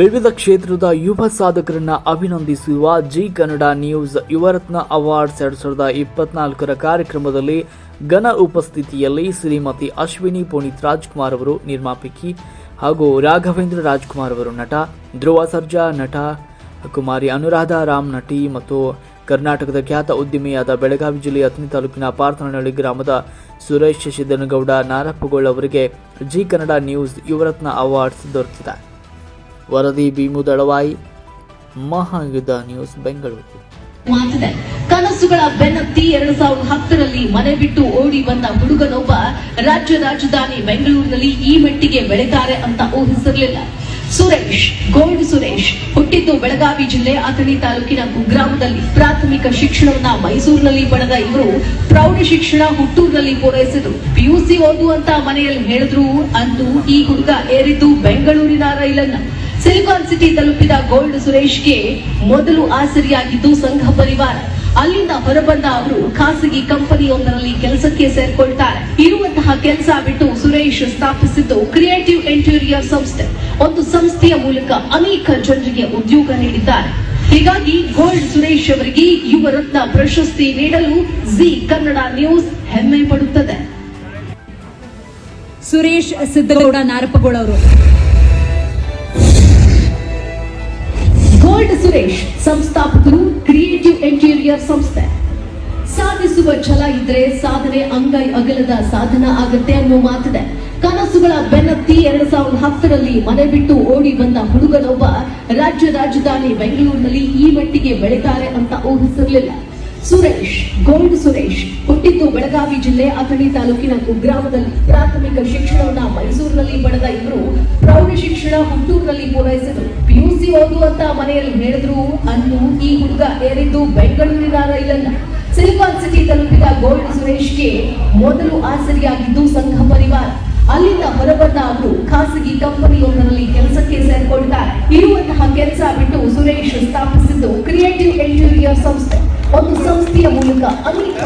ವಿವಿಧ ಕ್ಷೇತ್ರದ ಯುವ ಸಾಧಕರನ್ನ ಅಭಿನಂದಿಸುವ Zee Kannada News Yuvaratna Awards ಎರಡ್ ಸಾವಿರದ ಇಪ್ಪತ್ನಾಲ್ಕರ ಕಾರ್ಯಕ್ರಮದಲ್ಲಿ ಘನ ಉಪಸ್ಥಿತಿಯಲ್ಲಿ ಶ್ರೀಮತಿ ಅಶ್ವಿನಿ ಪುನೀತ್ ರಾಜ್ಕುಮಾರ್ ಅವರು ನಿರ್ಮಾಪಕಿ ಹಾಗೂ ರಾಘವೇಂದ್ರ ರಾಜ್ಕುಮಾರ್ ಅವರು ನಟ, ಧ್ರುವ ಸರ್ಜಾ ನಟ, ಕುಮಾರಿ ಅನುರಾಧ ರಾಮ್ ನಟಿ ಮತ್ತು ಕರ್ನಾಟಕದ ಖ್ಯಾತ ಉದ್ಯಮಿಯಾದ ಬೆಳಗಾವಿ ಜಿಲ್ಲೆಯ ಹತ್ತನೇ ತಾಲೂಕಿನ ಪಾರ್ಥನಹಳ್ಳಿ ಗ್ರಾಮದ ಸುರೇಶ್ ಸಿದ್ದನಗೌಡ ನಾರಪ್ಪಗೌಳ್ ಅವರಿಗೆ Zee Kannada news Yuvaratna awards ದೊರೆತಿದೆ. ವರದಿ ಭೀಮು ದಳವಾಯಿ ಮಹಾಯುದ್ಧ ನ್ಯೂಸ್ ಬೆಂಗಳೂರು. ಕನಸುಗಳ ಬೆನ್ನತ್ತಿ ಎರಡು ಸಾವಿರದ ಹತ್ತರಲ್ಲಿ ಮನೆ ಬಿಟ್ಟು ಓಡಿ ಬಂದ ಹುಡುಗನೊಬ್ಬ ರಾಜ್ಯ ರಾಜಧಾನಿ ಬೆಂಗಳೂರಿನಲ್ಲಿ ಈ ಮಟ್ಟಿಗೆ ಬೆಳೆತಾರೆ ಅಂತ ಊಹಿಸಿರ್ಲಿಲ್ಲ. ಸುರೇಶ್, ಗೋಲ್ಡ್ ಸುರೇಶ್, ಹುಟ್ಟಿದ್ದು ಬೆಳಗಾವಿ ಜಿಲ್ಲೆ ಅಥಣಿ ತಾಲೂಕಿನ ಕುಗ್ರಾಮದಲ್ಲಿ ಪ್ರಾಥಮಿಕ ಶಿಕ್ಷಣವನ್ನ ಮೈಸೂರಿನಲ್ಲಿ ಪಡೆದ ಇವರು ಪ್ರೌಢ ಶಿಕ್ಷಣ ಹುಟ್ಟೂರಿನಲ್ಲಿ ಪೂರೈಸಿದ್ರು. ಪಿಯುಸಿ ಓದುವಂತ ಮನೆಯಲ್ಲಿ ಹೇಳಿದ್ರು ಅಂದು ಈ ಹುಡುಗ ಏರಿದ್ದು ಬೆಂಗಳೂರಿನ ರೈಲನ್ನ. ಸಿಲಿಕಾನ್ ಸಿಟಿ ತಲುಪಿದ ಗೋಲ್ಡ್ ಸುರೇಶ್ಗೆ ಮೊದಲು ಆಸರಿಯಾಗಿದ್ದು ಸಂಘ ಪರಿವಾರ. ಅಲ್ಲಿಂದ ಹೊರಬಂದ ಅವರು ಖಾಸಗಿ ಕಂಪನಿಯೊಂದರಲ್ಲಿ ಕೆಲಸಕ್ಕೆ ಸೇರ್ಕೊಳ್ತಾರೆ. ಇರುವಂತಹ ಕೆಲಸ ಬಿಟ್ಟು ಸುರೇಶ್ ಸ್ಥಾಪಿಸಿದ್ದು ಕ್ರಿಯೇಟಿವ್ ಇಂಟೀರಿಯರ್ ಸಂಸ್ಥೆ. ಒಂದು ಸಂಸ್ಥೆಯ ಮೂಲಕ ಅನೇಕ ಜನರಿಗೆ ಉದ್ಯೋಗ ನೀಡಿದ್ದಾರೆ. ಹೀಗಾಗಿ ಗೋಲ್ಡ್ ಸುರೇಶ್ ಅವರಿಗೆ ಯುವರತ್ನ ಪ್ರಶಸ್ತಿ ನೀಡಲು ಜಿ ಕನ್ನಡ ನ್ಯೂಸ್ ಹೆಮ್ಮೆ ಪಡುತ್ತದೆ. ಸುರೇಶ್ ಸಿದ್ದಗೌಡ ನಾರಪಗೋಳವರು ಗೋಲ್ಡ್ ಸುರೇಶ್ ಸಂಸ್ಥಾಪಕರು ಕ್ರಿಯೇಟಿವ್ ಇಂಟೀರಿಯರ್ ಸಂಸ್ಥೆ. ಸಾಧಿಸುವ ಛಲ ಇದ್ರೆ ಸಾಧನೆ ಅಂಗೈ ಅಗಲದ ಸಾಧನ ಆಗುತ್ತೆ ಅನ್ನೋ ಮಾತಿದೆ. ಕನಸುಗಳ ಬೆನ್ನತ್ತಿ ಎರಡ್ ಸಾವಿರದ ಹತ್ತರಲ್ಲಿ ಮನೆ ಬಿಟ್ಟು ಓಡಿ ಬಂದ ಹುಡುಗನೊಬ್ಬ ರಾಜ್ಯ ರಾಜಧಾನಿ ಬೆಂಗಳೂರಿನಲ್ಲಿ ಈ ಮಟ್ಟಿಗೆ ಬೆಳಿತಾರೆ ಅಂತ ಊಹಿಸಿರಲಿಲ್ಲ. ಸುರೇಶ್ ಗೋಲ್ಡ್ ಸುರೇಶ್ ಹುಟ್ಟಿದ್ದು ಬೆಳಗಾವಿ ಜಿಲ್ಲೆ ಅಥಣಿ ತಾಲೂಕಿನ ಕುಗ್ರಾಮದಲ್ಲಿ. ಪ್ರಾಥಮಿಕ ಶಿಕ್ಷಣವನ್ನ ಮೈಸೂರಿನಲ್ಲಿ ಪಡೆದ ಇವರು ಪ್ರೌಢ ಶಿಕ್ಷಣ ಹುಟ್ಟೂರಿನಲ್ಲಿ ಪೂರೈಸಿದ್ರು. ಪಿಯುಸಿ ಓದುವಂತ ಮನೆಯಲ್ಲಿ ಹೇಳಿದ್ರು, ಅನ್ನು ಈ ಹುಡುಗ ಏರಿದ್ದು ಬೆಂಗಳೂರಿನ ರೈಲನ್ನ. ಸಿಲಿಕಾನ್ ಸಿಟಿ ತಲುಪಿದ ಗೋಲ್ಡ್ ಸುರೇಶ್ಗೆ ಮೊದಲು ಆಸರಿಯಾಗಿದ್ದು ಸಂಘ ಪರಿವಾರ. ಅಲ್ಲಿಂದ ಹೊರಬಂದ ಅವರು ಖಾಸಗಿ ಕಂಪನಿಯೊಂದರಲ್ಲಿ ಕೆಲಸಕ್ಕೆ ಸೇರ್ಕೊಳ್ತಾರೆ ಇರುವಂತಹ ಕೆಲಸ ಬಿಟ್ಟು ಸುರೇಶ್ ಸ್ಥಾಪಿಸಿದ್ದು ಕ್ರಿಯೇಟಿವ್ ಎಂಟೀರಿಯರ್ ಸಂಸ್ಥೆ, ಒಂದು ಸಂಸ್ಥೆಯ ಮೂಲಕ ಅನೇಕ